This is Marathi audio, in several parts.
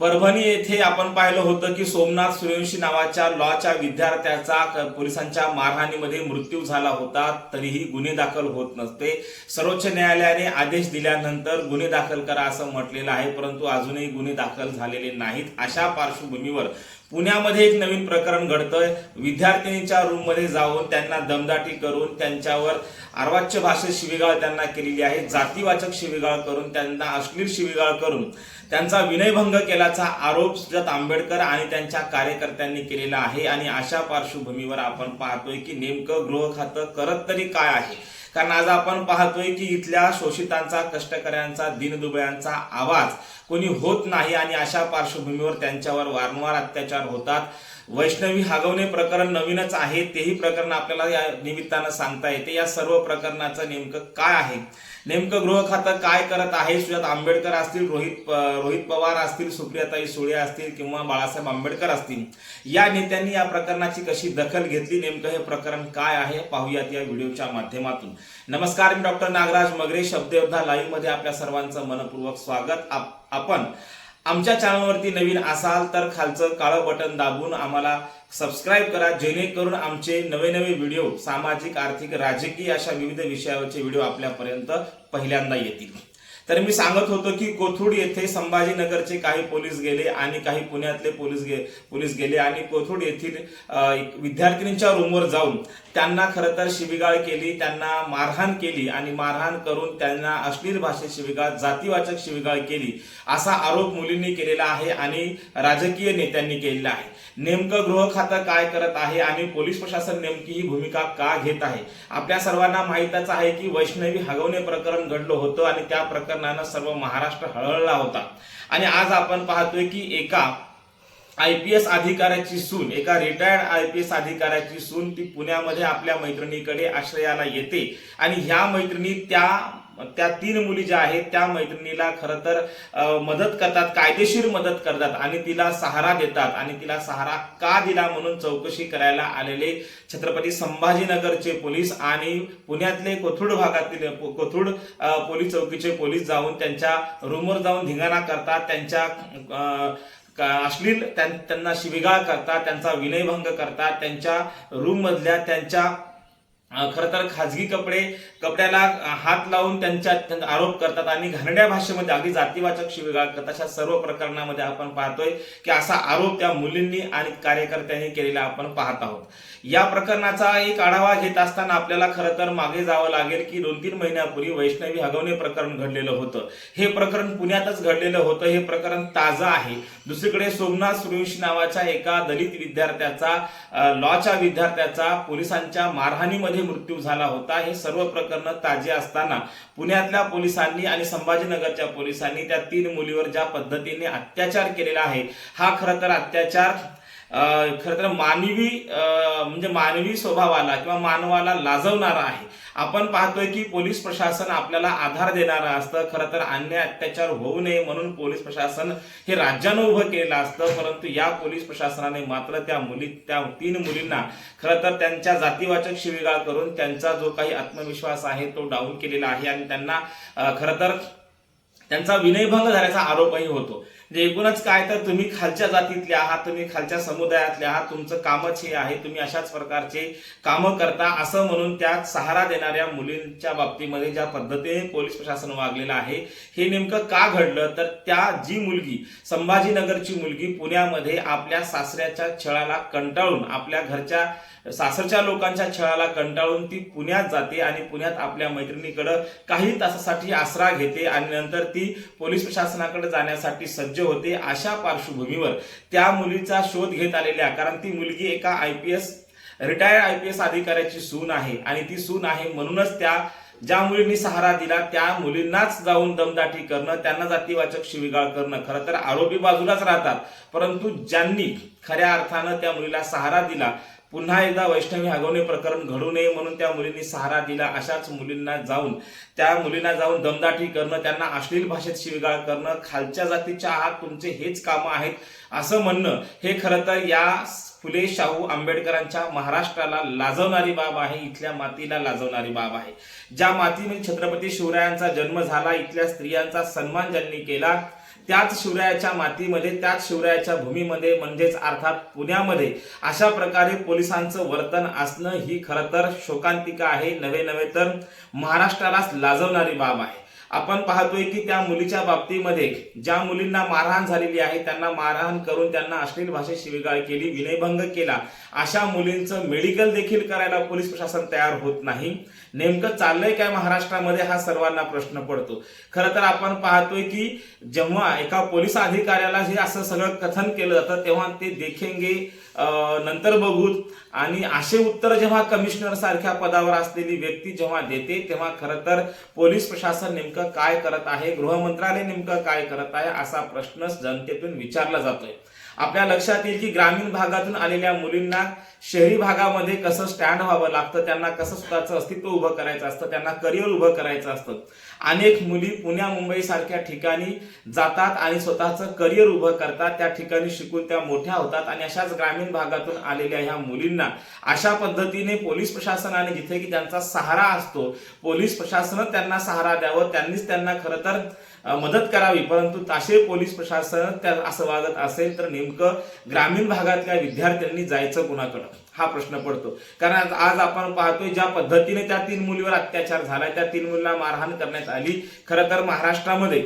परभणी येथे आपण पाहिलं होतं की सोमनाथ सूर्यवंशी नावाच्या लॉच्या विद्यार्थ्याचा पोलिसांच्या मारहाणीमध्ये मृत्यू झाला होता. तरीही गुन्हे दाखल होत नसते. सर्वोच्च न्यायालयाने आदेश दिल्यानंतर गुन्हे दाखल करा असं म्हटलेलं आहे परंतु अजूनही गुन्हे दाखल झालेले नाहीत. अशा पार्श्वभूमीवर पुण्यामध्ये एक नवीन प्रकरण घडतंय. विद्यार्थिनीच्या रूममध्ये जाऊन त्यांना दमदाटी करून त्यांच्यावर अर्वाच्य भाषेत शिवीगाळ त्यांना केलेली आहे. जातीवाचक शिवीगाळ करून त्यांना अश्लील शिवीगाळ करून त्यांचा विनयभंग केल्याचा आरोप जत आंबेडकर आणि त्यांच्या कार्यकर्त्यांनी केलेला आहे. आणि अशा पार्श्वभूमीवर आपण पाहतोय की नेमकं गृह खातं करत तरी काय आहे? कारण आज आपण पाहतोय की इथल्या शोषितांचा कष्टकऱ्यांचा दिनदुबळ्यांचा आवाज कोणी होत नाही आणि अशा पार्श्वभूमीवर त्यांच्यावर वारंवार अत्याचार होतात. वैष्णवी हागवणे प्रकरण नवीनच आहे. तेही प्रकरण आपल्याला या निमित्तानं सांगता येते. या सर्व प्रकरणाचं नेमकं काय आहे? नेमकं गृह खातं काय करत आहे सुजात आंबेडकर असतील रोहित रोहित पवार असतील सुप्रियाताई सुळे असतील किंवा बाळासाहेब आंबेडकर असतील या नेत्यांनी या प्रकरणाची कशी दखल घेतली? नेमकं हे प्रकरण काय आहे? पाहूयात या व्हिडिओच्या माध्यमातून. नमस्कार मी डॉक्टर नागराज मगरे शब्दयोद्धा लाईव्हमध्ये आपल्या सर्वांचं मनपूर्वक स्वागत. आप- आपण आमच्या चॅनलवरती नवीन असाल तर खालचं काळं बटन दाबून आम्हाला सबस्क्राईब करा जेणेकरून आमचे नवे नवे व्हिडिओ सामाजिक आर्थिक राजकीय अशा विविध विषयावरचे व्हिडिओ आपल्यापर्यंत पहिल्यांदा येतील. तर मी सांगत होतो की कोथरूड येथे संभाजीनगरचे काही पोलीस गेले आणि काही पुण्यातले पोलीस गे पोलीस गेले आणि कोथरूड येथील विद्यार्थिनींच्या रूमवर जाऊन त्यांना खरं तर शिबिगाळ केली त्यांना मारहाण केली आणि मारहाण करून त्यांना अश्लील भाषेत शिबिगाळ जातीवाचक शिबिगाळ केली असा आरोप मुलींनी केलेला आहे आणि राजकीय नेत्यांनी केलेला आहे. नेमकं गृह खातं काय करत आहे आणि पोलीस प्रशासन नेमकी ही भूमिका का घेत आहे? आपल्या सर्वांना माहितच आहे की वैष्णवी हगवणे प्रकरण घडलं होतं आणि त्या प्रकरण प्रकरणानं सर्व महाराष्ट्र हळहळला होता. आणि आज आपण पाहतोय की एका आय पी एस अधिकाऱ्याची सून एका रिटायर्ड आय पी एस अधिकाऱ्याची सून ती पुण्यामध्ये आपल्या मैत्रिणीकडे आश्रयाला येते. आणि ह्या मैत्रिणी त्या त्या तीन मुली ज्या आहेत त्या मैत्रिणीला खरं तर मदत करतात कायदेशीर मदत करतात आणि तिला सहारा देतात आणि तिला सहारा का दिला म्हणून चौकशी करायला आलेले छत्रपती संभाजीनगरचे पोलीस आणि पुण्यातले कोथरूड भागातील कोथरूड पोलीस चौकीचे पोलीस जाऊन त्यांच्या रूमवर जाऊन धिंगाणा करतात त्यांच्या अश्लील त्यां- त्यांना शिविगाळ करतात त्यांचा विनयभंग करतात त्यांच्या रूम मधल्या त्यांच्या खर खरं तर खाजगी कपडे कपड्याला हात लावून त्यांच्या आरोप करतात आणि घाणड्या भाषेमध्ये अगदी जातीवाचक शिवीगाळ करतात. अशा सर्व प्रकरणामध्ये आपण पाहतोय की असा आरोप त्या मुलींनी आणि कार्यकर्त्यांनी केलेला आपण पाहत आहोत. या प्रकरणाचा एक आढावा घेत असताना आपल्याला खरं तर मागे जावं लागेल की दोन तीन महिन्यापूर्वी वैष्णवी हगवणे प्रकरण घडलेलं होतं. हे प्रकरण पुण्यातच घडलेलं होतं. हे प्रकरण ताजं आहे. दुसरीकडे सोमनाथ सूर्यवंशी नावाच्या एका दलित विद्यार्थ्याचा लॉच्या विद्यार्थ्याचा पोलिसांच्या मारहाणीमध्ये मृत्यू झाला होता. हे सर्व प्रकरण ताजे असताना पुण्यातल्या पोलिसांनी आणि संभाजीनगरच्या पोलिसांनी त्या तीन मुलीवर ज्या पद्धतीने अत्याचार केलेला आहे हा खरं तर अत्याचार खरं तर मानवी म्हणजे मानवी स्वभावाला किंवा मानवाला लाजवणारा आहे. आपण पाहतोय की पोलीस प्रशासन आपल्याला आधार देणारं असतं. खरं तर अन्याय अत्याचार होऊ नये म्हणून पोलीस प्रशासन हे राज्यानं उभं केलेलं असतं. परंतु या पोलीस प्रशासनाने मात्र त्या मुली त्या तीन मुलींना खरं तर त्यांच्या जातीवाचक शिवीगाळ करून त्यांचा जो काही आत्मविश्वास आहे तो डाऊन केलेला आहे. आणि त्यांना खरं तर त्यांचा विनयभंग झाल्याचा आरोपही होतो. म्हणजे एकूणच काय तर तुम्ही खालच्या जातीतले आहात तुम्ही खालच्या समुदायातले आहात तुमचं कामच हे आहे तुम्ही अशाच प्रकारचे कामं करता असं म्हणून त्या सहारा देणाऱ्या मुलींच्या बाबतीमध्ये ज्या पद्धतीने पोलीस प्रशासन वागलेलं आहे हे नेमकं का घडलं? तर त्या जी मुलगी संभाजीनगरची मुलगी पुण्यामध्ये आपल्या सासऱ्याच्या छळाला कंटाळून आपल्या घरच्या सासरच्या लोकांच्या छळाला कंटाळून ती पुण्यात जाते आणि पुण्यात आपल्या मैत्रिणीकडं काही तासासाठी आसरा घेते आणि नंतर ती पोलीस प्रशासनाकडे जाण्यासाठी सज्ज होते अशा पार्श्वभूमीवर त्या मुलीचा शोध घेत आलेल्या कारण ती मुलगी एका I P S retired I P S अधिकाऱ्याची सून आहे आणि ती सून आहे म्हणूनच त्या ज्या मुलींनी सहारा दिला त्या मुलींनाच जाऊन दमदाटी करणं त्यांना जातीवाचक शिवीगाळ करणं. खरं तर आरोपी बाजूलाच राहतात परंतु ज्यांनी खऱ्या अर्थानं त्या मुलीला सहारा दिला पुन्हा एकदा वैष्णवी हगवणे प्रकरण घडू नये म्हणून त्या मुलींनी सहारा दिला. अशाच मुलींना जाऊन त्या मुलींना जाऊन दमदाटी करणं त्यांना अश्लील भाषेत शिवीगाळ करणं खालच्या जातीच्या आहात तुमचे हेच कामं आहेत असं म्हणणं हे खरं तर या फुले शाहू आंबेडकरांच्या महाराष्ट्राला लाजवणारी बाब आहे इथल्या मातीला लाजवणारी बाब आहे. ज्या मातीमध्ये छत्रपती शिवरायांचा जन्म झाला इथल्या स्त्रियांचा सन्मान ज्यांनी केला त्याच शिवरायाच्या मातीमध्ये त्याच शिवरायाच्या भूमीमध्ये म्हणजेच अर्थात पुण्यामध्ये अशा प्रकारे पोलिसांचं वर्तन असणं ही खरं तर शोकांतिका आहे. नव्हे नव्हे तर महाराष्ट्रालाच लाजवणारी बाब आहे. आपण पाहतोय की त्या मुलीच्या बाबतीमध्ये ज्या मुलींना मारहाण झालेली आहे त्यांना मारहाण करून त्यांना अश्लील भाषेत शिवीगाळ केली विनयभंग केला. अशा मुलींचं मेडिकल देखील करायला पोलीस प्रशासन तयार होत नाही. नेमकं चाललंय काय महाराष्ट्रामध्ये हा सर्वांना प्रश्न पडतो. खरं तर आपण पाहतोय की जेव्हा एका पोलीस अधिकाऱ्याला हे असं सगळं कथन केलं जातं तेव्हा ते देखेंगे. नंतर बघूत आणि असे उत्तर जेव्हा कमिशनर सारख्या पदावर असलेली व्यक्ती जेव्हा देते तेव्हा खरं तर पोलीस प्रशासन नेमकं काय करत आहे गृह मंत्रालय नेमकं काय करत आहे असा प्रश्न जनतेतून विचारला जातोय. आपल्या लक्षात येईल की ग्रामीण भागातून आलेल्या मुलींना शहरी भागामध्ये कसं स्टँड व्हावं लागतं त्यांना कसं स्वतःचं अस्तित्व उभं करायचं असतं त्यांना करिअर उभं करायचं असतं. अनेक मुली पुण्या मुंबई सारख्या ठिकाणी जातात आणि स्वतःचं करिअर उभं करतात. त्या ठिकाणी शिकून त्या मोठ्या होतात आणि अशाच ग्रामीण भागातून आलेल्या ह्या मुलींना अशा पद्धतीने पोलीस प्रशासनाने जिथे की त्यांचा सहारा असतो पोलीस प्रशासनच त्यांना सहारा द्यावं. त्यांनीच त्यांना खरं तर मदत करावी. परंतु असे पोलीस प्रशासन त्या असं वागत असेल तर नेमकं ग्रामीण भागातल्या विद्यार्थ्यांनी जायचं कुणाकडं? हा प्रश्न पडतो. कारण आज- आपण पाहतोय ज्या पद्धतीने त्या तीन मुलीवर अत्याचार झालाय त्या तीन मुलीला मारहाण करण्यात आली. खरं तर महाराष्ट्रामध्ये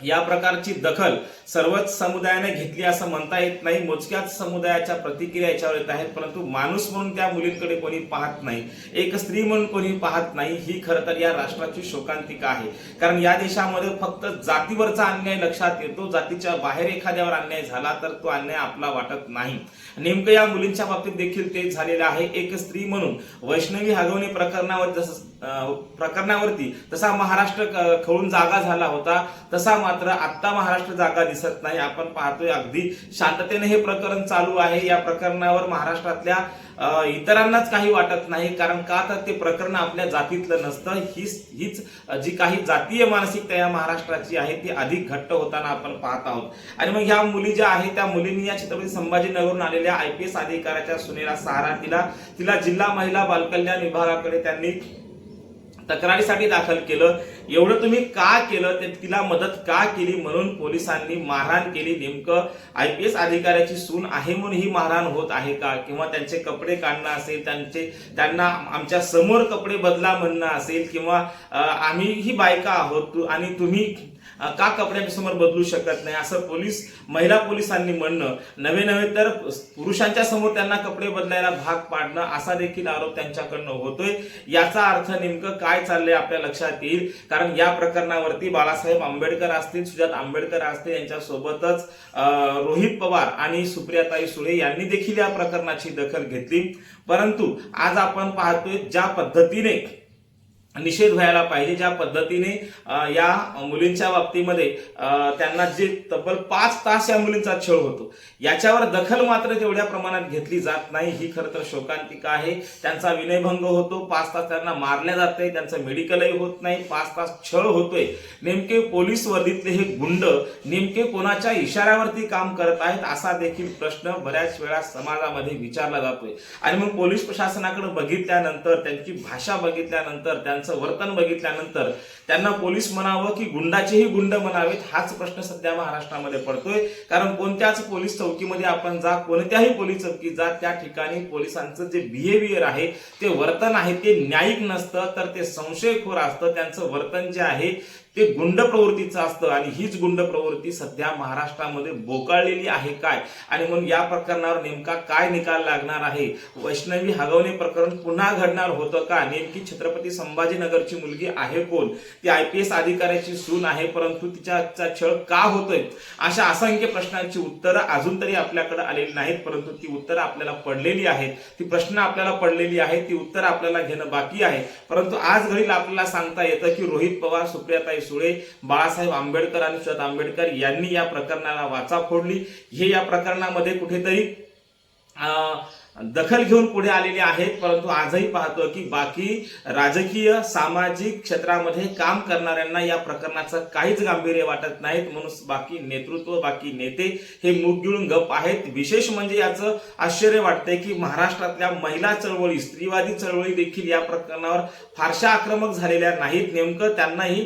या प्रकारची दखल सर्वच समुदायाने घेतली असं म्हणता येत नाही. मोजक्याच समुदायाच्या प्रतिक्रिया याच्यावर येत आहेत. परंतु माणूस म्हणून त्या मुलींकडे कोणी पाहत नाही एक स्त्री म्हणून कोणी पाहत नाही ही खरं तर या राष्ट्राची शोकांतिका आहे. कारण या देशामध्ये फक्त जातीवरचा अन्याय लक्षात येतो. जातीच्या बाहेर एखाद्यावर अन्याय झाला तर तो अन्याय आपला वाटत नाही. नेमकं या मुलींच्या बाबतीत देखील ते झालेलं आहे. एक स्त्री म्हणून वैष्णवी हगवणे प्रकरणावर जसं प्रकरणावरती. तसा महाराष्ट्र खळून जागा झाला होता. तसा मात्र आत्ता महाराष्ट्र जागा दिसत नाही. आपण पाहतोय अगदी शांततेने हे प्रकरण चालू आहे. या प्रकरणावर महाराष्ट्रातल्या इतरांनाच काही वाटत नाही. कारण का तर ते प्रकरण आपल्या जातीतलं नसतं. हीच हीच जी काही जातीय मानसिकता या महाराष्ट्राची आहे ती अधिक घट्ट होताना आपण पाहत आहोत. आणि मग ह्या मुली ज्या आहेत त्या मुलींनी या छत्रपती संभाजीनगरहून आलेल्या आय पी एस अधिकाऱ्याच्या सुनेला सहारा दिला. तिला जिल्हा महिला बालकल्याण विभागाकडे त्यांनी तक्रारीसाठी दाखल केलं. एवढं तुम्ही का केलं? ते तिला मदत का केली म्हणून पोलिसांनी मारहाण केली नेमकं? आय पी एस अधिकाऱ्याची सून आहे म्हणून ही मारहाण होत आहे का? किंवा त्यांचे कपडे काढणं असेल त्यांचे त्यांना आमच्यासमोर कपडे बदला म्हणणं असेल किंवा आम्ही ही बायका आहोत आणि तुम्ही का कपड्यांच्या समोर बदलू शकत नाही? असं पोलीस महिला पोलिसांनी म्हणणं. नवे नवे तर पुरुषांच्या समोर त्यांना कपडे बदलायला भाग पाडणं असा देखील आरोप त्यांच्याकडनं होतोय. याचा अर्थ नेमकं काय चाललंय आपल्या लक्षात येईल. कारण या प्रकरणावरती बाळासाहेब आंबेडकर असतील सुजात आंबेडकर असतील यांच्यासोबतच रोहित पवार आणि सुप्रियाताई सुळे यांनी देखील या प्रकरणाची दखल घेतली. परंतु आज आपण पाहतोय ज्या पद्धतीने निषेध व्हायला पाहिजे ज्या पद्धतीने या मुलींच्या बाबतीमध्ये त्यांना जे तब्बल पाच तास या मुलींचा छळ होतो. याच्यावर दखल मात्र तेवढ्या प्रमाणात घेतली जात नाही. ही खरं तर शोकांतिका आहे. त्यांचा विनयभंग होतो. पाच तास त्यांना मारल्या जाते त्यांचं मेडिकलही होत नाही. पाच तास छळ होतोय. नेमके पोलीस वर्दीतले हे गुंड नेमके कोणाच्या इशाऱ्यावरती काम करत आहेत असा देखील प्रश्न बऱ्याच वेळा समाजामध्ये विचारला जातोय. आणि मग पोलीस प्रशासनाकडे बघितल्यानंतर त्यांची भाषा बघितल्यानंतर त्यांचं वर्तन बघितल्यानंतर त्यांना पोलीस म्हणावं की गुंडाचेही गुंड म्हणावेत हाच प्रश्न सध्या महाराष्ट्रामध्ये पडतोय. कारण कोणत्याच पोलीस चौकीमध्ये आपण जा कोणत्याही पोलीस चौकीत जा त्या ठिकाणी पोलिसांचं जे बिहेवियर आहे ते वर्तन आहे ते न्यायिक नसतं तर ते संशयखोर असतं. त्यांचं वर्तन जे आहे ते गुंड प्रवृत्तीचं असतं आणि हीच गुंड प्रवृत्ती सध्या महाराष्ट्रामध्ये बोकाळलेली आहे काय? आणि म्हणून या प्रकरणावर नेमका काय निकाल लागणार आहे? वैष्णवी हगवणे प्रकरण पुन्हा घडणार होतं का? नेमकी छत्रपती संभाजीनगरची मुलगी आहे कोण? ती आय पी एस अधिकाऱ्याची सून आहे परंतु तिच्याचा छळ का होतोय? अशा असंख्य प्रश्नांची उत्तरं अजून तरी आपल्याकडे आलेली नाहीत परंतु ती उत्तरं आपल्याला पडलेली आहेत. ती प्रश्न आपल्याला पडलेली आहेत ती उत्तरं आपल्याला घेणं बाकी आहे. परंतु आज घडील आपल्याला सांगता येतं की रोहित पवार सुप्रियाताई सुळे बाळासाहेब आंबेडकर आणि सुजात आंबेडकर यांनी या प्रकरणाला वाचा फोडली. हे या प्रकरणामध्ये कुठेतरी अं, दखल घेऊन पुढे आलेले आहेत परंतु आजही पाहतो की बाकी राजकीय सामाजिक क्षेत्रामध्ये काम करणाऱ्यांना या प्रकरणाचं काहीच गांभीर्य वाटत नाहीत. म्हणून बाकी नेतृत्व बाकी नेते हे मूग गिळून गप आहेत. विशेष म्हणजे याचं आश्चर्य वाटतंय की महाराष्ट्रातल्या महिला चळवळी स्त्रीवादी चळवळी देखील या प्रकरणावर फारशा आक्रमक झालेल्या नाहीत. नेमकं त्यांनाही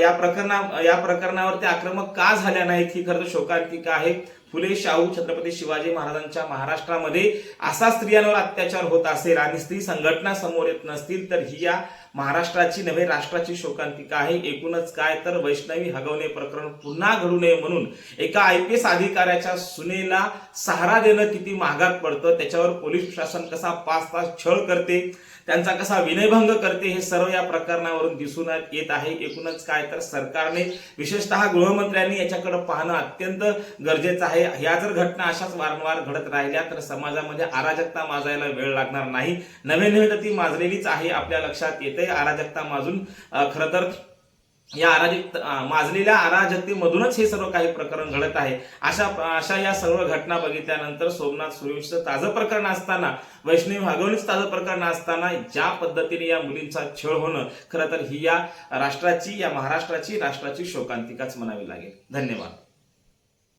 या प्रकरणा या प्रकरणावर त्या आक्रमक का झाल्या नाहीत ही खरं तर शोकांतिका आहे. फुले शाहू छत्रपती शिवाजी महाराजांच्या महाराष्ट्रामध्ये असा स्त्रियांवर अत्याचार होत असेल आणि स्त्री संघटना समोर येत नसतील तर ही या महाराष्ट्राची नव्हे राष्ट्राची शोकांतिका आहे एकूणच काय तर वैष्णवी हगवणे प्रकरण पुन्हा घडू नये म्हणून एका आय पी एस अधिकाऱ्याच्या सुनेला सहारा देणं किती महागात पडतं त्याच्यावर पोलीस प्रशासन कसा पाच तास छळ करते त्यांचा कसा विनयभंग करते हे सर्व या प्रकरणावरून दिसून येत आहे. एकूणच काय तर सरकारने विशेषतः गृहमंत्र्यांनी याच्याकडे पाहणं अत्यंत गरजेचं आहे. ह्या जर घटना अशाच वारंवार घडत राहिल्या तर समाजामध्ये अराजकता माजायला वेळ लागणार नाही. नवे नवे तर ती माजलेलीच आहे आपल्या लक्षात येते अराजकता माजून खरं तर या अराजक माजलेल्या अराजकतेमधूनच हे सर्व काही प्रकरण घडत आहे. अशा अशा या सर्व घटना बघितल्यानंतर सोमनाथ सुरेशचं ताजं प्रकरण असताना वैष्णवी भागवणीच ताजं प्रकरण असताना ज्या पद्धतीने या मुलींचा छळ होणं खरं तर ही या राष्ट्राची या महाराष्ट्राची राष्ट्राची शोकांतिकाच म्हणावी लागेल. धन्यवाद.